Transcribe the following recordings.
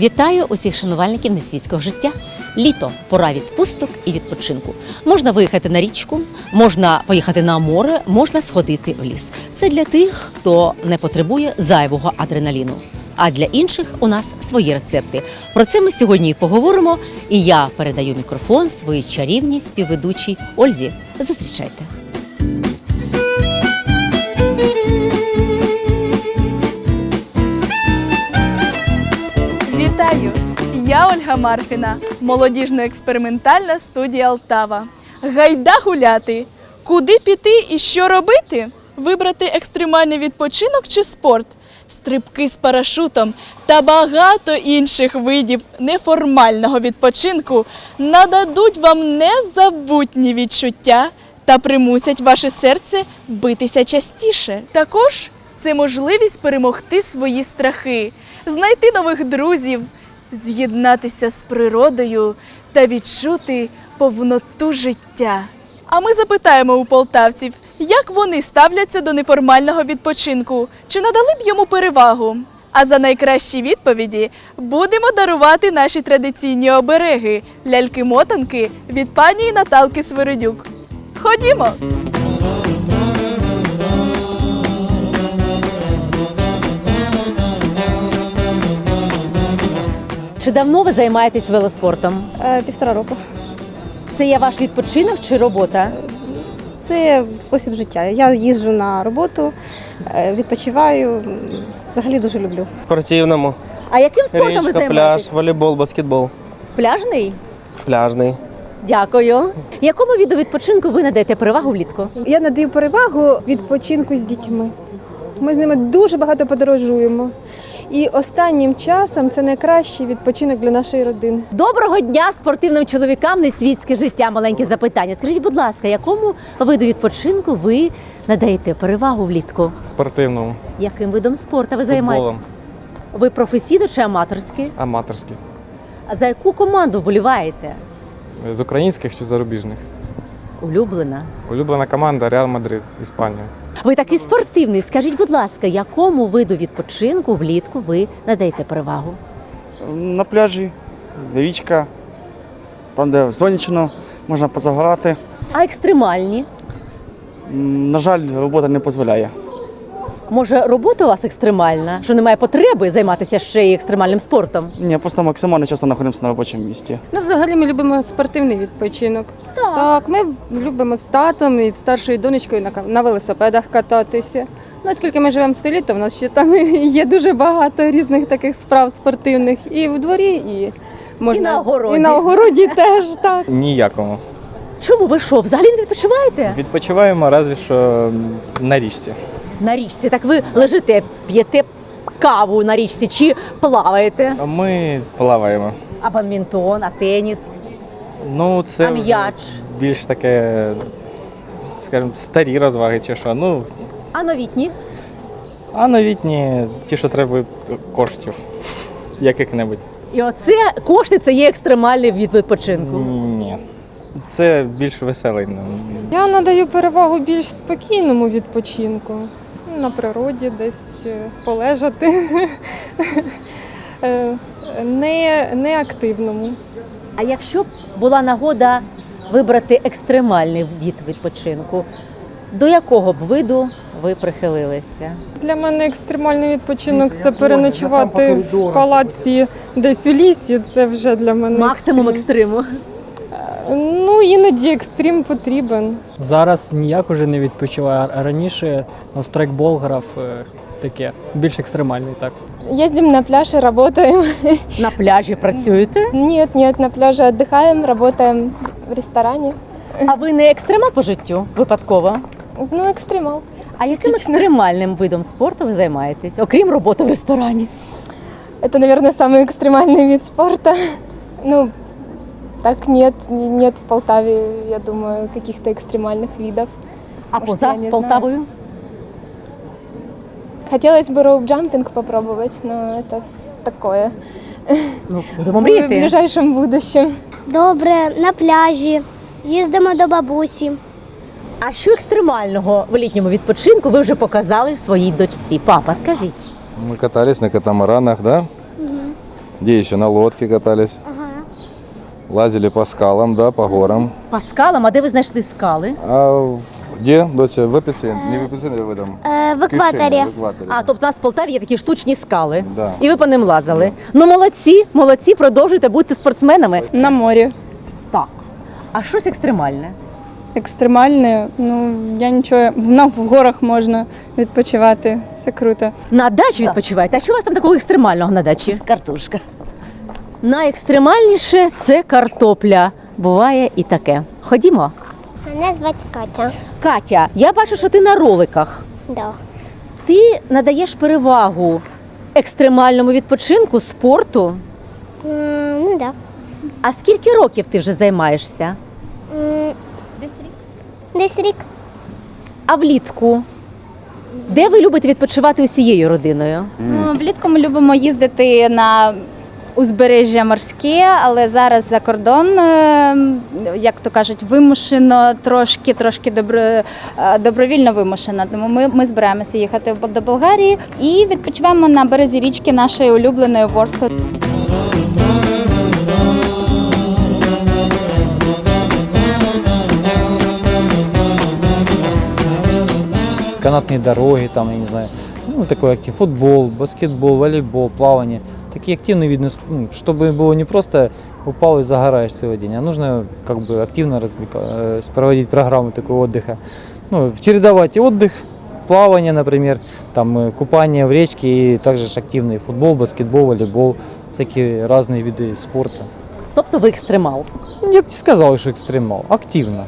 Вітаю усіх шанувальників несвітського життя. Літо пора відпусток і відпочинку. Можна виїхати на річку, можна поїхати на море, можна сходити в ліс. Це для тих, хто не потребує зайвого адреналіну. А для інших у нас свої рецепти. Про це ми сьогодні і поговоримо. І я передаю мікрофон своїй чарівній співведучій Ользі. Зустрічайте. Я Ольга Марфіна, молодіжно-експериментальна студія Алтава. Гайда гуляти! Куди піти і що робити? Вибрати екстремальний відпочинок чи спорт, стрибки з парашутом та багато інших видів неформального відпочинку нададуть вам незабутні відчуття та примусять ваше серце битися частіше. Також це можливість перемогти свої страхи, знайти нових друзів, з'єднатися з природою та відчути повноту життя. А ми запитаємо у полтавців, як вони ставляться до неформального відпочинку, чи надали б йому перевагу. А за найкращі відповіді будемо дарувати наші традиційні обереги ляльки-мотанки від пані Наталки Свиридюк. Ходімо! Чи давно ви займаєтесь велоспортом? Е, Півтора року. Це є ваш відпочинок чи робота? Це спосіб життя. Я їжджу на роботу, е, відпочиваю. Взагалі дуже люблю. спортивному. А яким спортом ви Річка, займаєтесь? пляж, волейбол, баскетбол. Пляжний? Пляжний. Дякую. Якому віду відпочинку ви надаєте перевагу влітку? Я надаю перевагу відпочинку з дітьми. Ми з ними дуже багато подорожуємо. І останнім часом це найкращий відпочинок для нашої родини. Доброго дня спортивним чоловікам несвітське життя. Маленьке запитання. Скажіть, будь ласка, якому виду відпочинку ви надаєте перевагу влітку? Спортивному. Яким видом спорту ви займаєтесь? Ви професійно чи аматорський? Аматорський. А за яку команду вболіваєте? З українських чи зарубіжних? Улюблена. Улюблена команда Реал Мадрид, Іспанія. Ви такий спортивний. Скажіть, будь ласка, якому виду відпочинку влітку ви надаєте перевагу? На пляжі, річка, там, де сонячно, можна позагорати. А екстремальні? На жаль, робота не дозволяє. Може, робота у вас екстремальна, що немає потреби займатися ще й екстремальним спортом? Ні, просто максимально часто знаходимося на робочому місці. Ну, взагалі, ми любимо спортивний відпочинок. Так, ми любимо з татом і з старшою донечкою на, на велосипедах кататися. Ну, оскільки ми живемо в селі, то в нас ще там є дуже багато різних таких справ спортивних і в дворі, і можна на огороді. І на огороді теж так. Ніякому. Чому ви що? Взагалі не відпочиваєте? Відпочиваємо разві що на річці. На річці. Так ви лежите, п'єте каву на річці чи плаваєте? Ми плаваємо. А бадмінтон, а теніс, Ну, це а м'яч, більш таке, скажімо, старі розваги чи що. Ну, а новітні? а новітні ті, що треба коштів. Яких-небудь. І оце кошти це є екстремальний від відпочинку. Ні. Це більш веселий. ну, Я надаю перевагу більш спокійному відпочинку. На природі десь е, полежати. Е, Не, не активному. А якщо б була нагода вибрати екстремальний від відпочинку, до якого б виду ви прихилилися? Для мене екстремальний відпочинок це переночувати в палаці десь у лісі. Це вже для мене Максимум екстрим. екстриму. Ну іноді екстрим потрібен. Зараз ніяк уже не відпочиваю, а раніше ну, страйкбол грав е, таке, більш екстремальний так. Їздимо на пляж і працюємо. На пляжі працюєте? Ні, ні, на пляжі віддихаємо, працюємо в ресторані. А ви не екстремал по життю випадково? Ну, екстремал. А яким екстремальним видом спорту ви займаєтесь, окрім роботи в ресторані? Это, наверное, самый экстремальный вид спорта. Ну, так нет, нет в Полтаве, я думаю, каких-то экстремальных видов. А Може, поза я не Полтавою? Хотелось бы роуп-джампинг попробовать, но это такое. Ну, будемо В мріяти. ближайшем будущем. Добре, на пляжі. Їздимо до бабусі. А що екстремального в літньому відпочинку ви вже показали своїй дочці? Папа, скажіть. Мы катались на катамаранах, да? Где еще? На лодке катались. Лазили по скалам, да, по горам. По скалам, а де ви знайшли скали? А в- где, доця? В эпицентре? Не в эпицентре, в этом. Е, в в Кишине, екваторі. В экваторе. А, тобто у нас в Полтаві є такі штучні скали. Да. І ви по ним лазили. Ну молодці, молодці, продовжуйте бути спортсменами. На морі. Так. А щось екстремальне? Екстремальне, ну я нічого. Ну, в горах можна відпочивати. Це круто. На дачі відпочиваєте. А що у вас там такого екстремального на дачі? Картошка. Найекстремальніше це картопля. Буває і таке. Ходімо. Мене звати Катя. Катя, я бачу, що ти на роликах. Да. Ти надаєш перевагу екстремальному відпочинку, спорту. М, Ну да. А скільки років ти вже займаєшся? Десь рік. Десь рік. А влітку? Де ви любите відпочивати усією родиною? Ну, влітку ми любимо їздити на узбережжя морське, але зараз за кордон, е, як то кажуть, вимушено трошки, трошки добро, е, добровільно вимушено. Тому ми, ми збираємося їхати до Болгарії і відпочиваємо на березі річки нашої улюбленої Ворскли. Канатные дороги, там, я не знаю, ну, такой актив, футбол, баскетбол, волейбол, плавание Такие активные виды, сп- ну, чтобы было не просто упал и загораешь целый день, а нужно как бы активно развлека- э, проводить программу такой отдыха. Ну, чередовать и отдых, плавание, например, там э, купание в речке и также ж активный футбол, баскетбол, волейбол, всякие разные виды спорта. Тобто ви екстремал. Я бы не сказал, что экстремал, активно.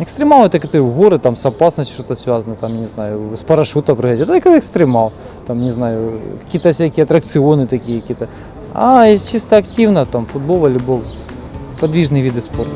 Экстремал это когда ты в горы, там с опасностью что-то связано, там, не знаю, с парашюта прыгать. Это как экстремал. Там, не знаю, какие-то всякие аттракционы такие какие-то. А если чисто активно, там футбол, волейбол, подвижные виды спорта.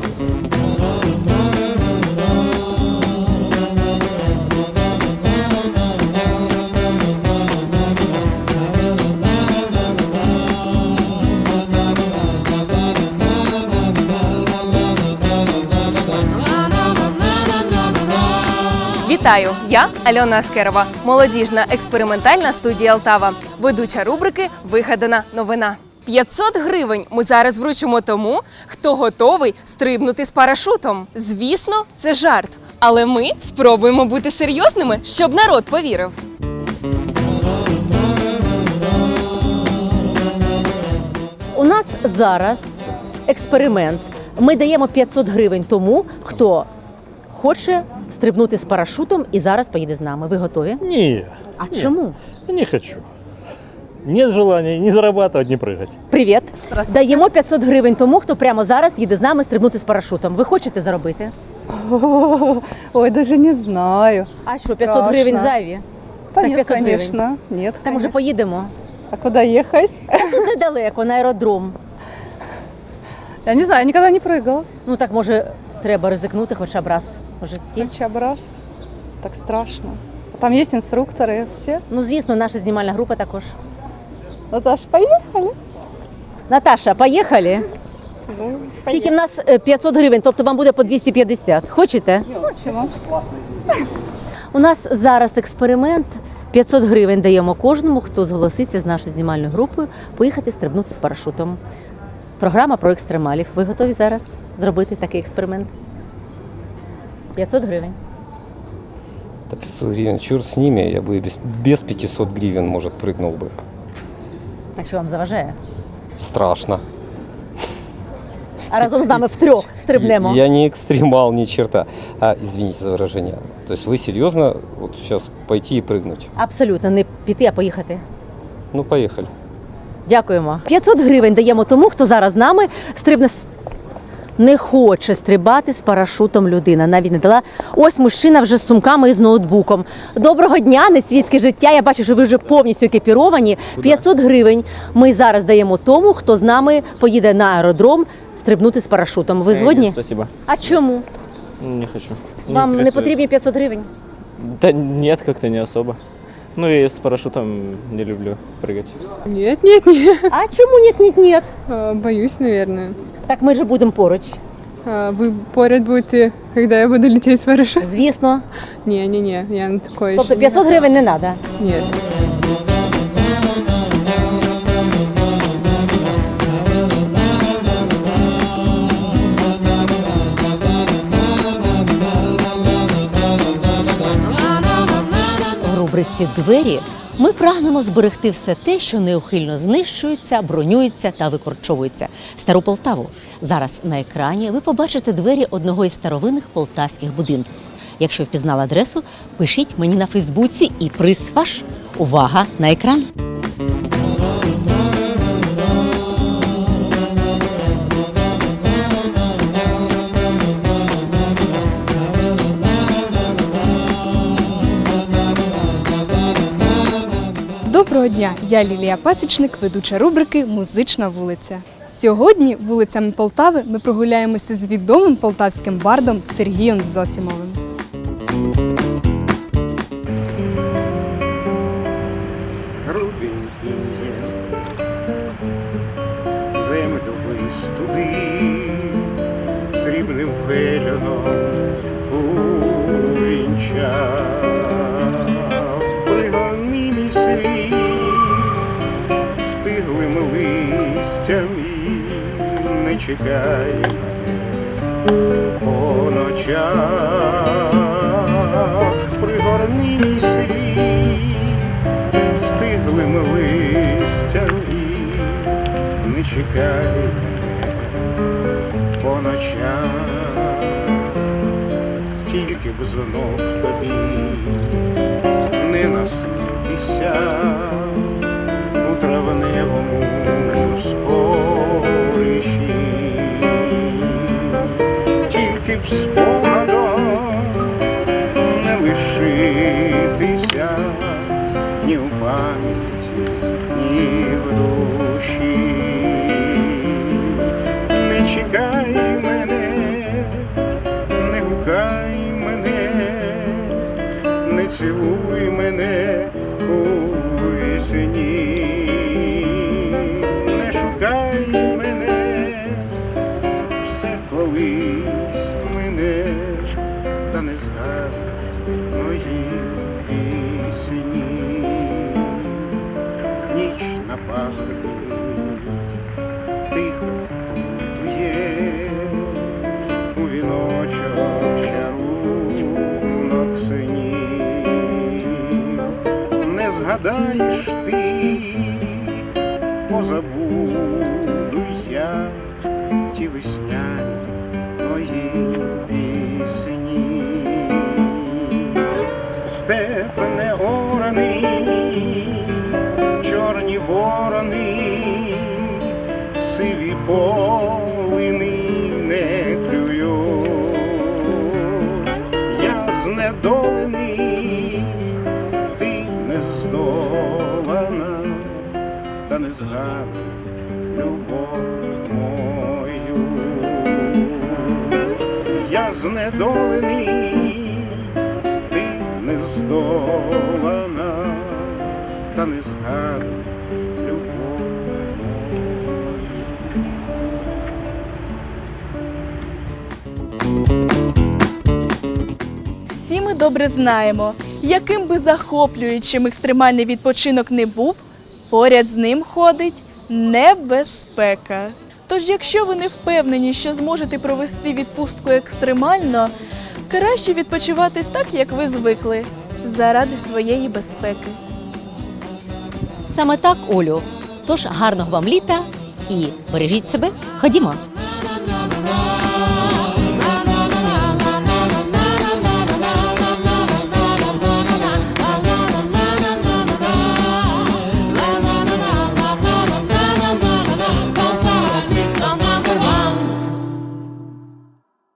Вітаю! Я Альона Аскерова, молодіжна експериментальна студія Алтава, ведуча рубрики Вигадана новина. 500 гривень ми зараз вручимо тому, хто готовий стрибнути з парашутом. Звісно, це жарт. Але ми спробуємо бути серйозними, щоб народ повірив. У нас зараз експеримент. Ми даємо 500 гривень тому, хто хоче стрибнути з парашутом і зараз поїде з нами. Ви готові? Не, А чому? не хочу. Нет желания не зарабатывать, не прыгать. Привіт. Даємо 500 гривень тому, хто прямо зараз їде з нами стрибнути з парашутом. Ви хочете заробити? Ой, даже не знаю. А що, 500 Страшно. гривень зайві? Та Так, нет, 500 гривень. конечно. Нет, Там уже конечно. поїдемо. А куда ехать? Тут недалеко, на аеродром. Я не знаю, я никогда не прыгала. Ну так може треба ризикнути хоча б раз у житті. Хотя бы раз. Так страшно. Там есть инструкторы, все. Ну звісно, наша знімальна група також. Наташ, поехали. Наташа, поїхали. Тільки в нас е, 500 гривень, тобто вам буде по 250. Хочете? Хочемо. У нас зараз експеримент. 500 гривень даємо кожному, хто зголоситься з нашою знімальною групою поїхати стрибнути з парашутом. Програма про екстремалів. Ви готові зараз зробити такий експеримент? 500 гривень. Да 500 гривен, черт с ними, я бы без, без 500 гривен, может, прыгнул бы. Так що вам заважає? Страшно. А разом з нами втрьох стрибнемо. Я не экстремал, ни черта. А, извините за выражение. То есть вы серьезно вот сейчас пойти и прыгнуть? Абсолютно не піти, а поїхати. Ну, поехали. Дякуємо. 500 гривень даємо тому, хто зараз з нами стрибне. з- не хоче стрибати з парашутом людина. Навіть не дала. Ось мужчина вже з сумками і з ноутбуком. Доброго дня, несвітське життя. Я бачу, що ви вже повністю екіпіровані. 500 гривень ми зараз даємо тому, хто з нами поїде на аеродром стрибнути з парашутом. Ви згодні? Спасибо. А чому? Не хочу. Вам не потрібні 500 гривень? Да нет, как-то не особо. Ну и с парашютом не люблю прыгать. Нет, нет, нет. А чому ні, ні, ні? Боюсь, наверное. Так ми же будемо поруч. А, Вы поряд будете, когда я буду лететь в парашют? Звісно. Не-не-не, я не такої Тобто еще 500 гривень не треба. Ні. В рубриці Двері ми прагнемо зберегти все те, що неухильно знищується, бронюється та викорчовується. Стару Полтаву. Зараз на екрані ви побачите двері одного із старовинних полтавських будинків. Якщо впізнали адресу, пишіть мені на Фейсбуці і приз ваш. Увага на екран! Доброго дня! Я Лілія Пасічник, ведуча рубрики Музична вулиця. Сьогодні вулицями Полтави ми прогуляємося з відомим полтавським бардом Сергієм Зосімовим. Не по ночах, пригорни мій слід стиглим листям і не чекай по ночах, тільки б знов тобі не наснитися у травневому спорищі, тільки згадаєш ти, позабуду я ті весняні мої пісні. Степ не ораний, чорні ворони, сиві полини не любов мою. Я знедолений ти не здолана, та не згадуй любов. Всі ми добре знаємо, яким би захоплюючим екстремальний відпочинок не був, поряд з ним ходить небезпека. Тож, якщо ви не впевнені, що зможете провести відпустку екстремально, краще відпочивати так, як ви звикли, заради своєї безпеки. Саме так, Олю. Тож гарного вам літа і бережіть себе. Ходімо.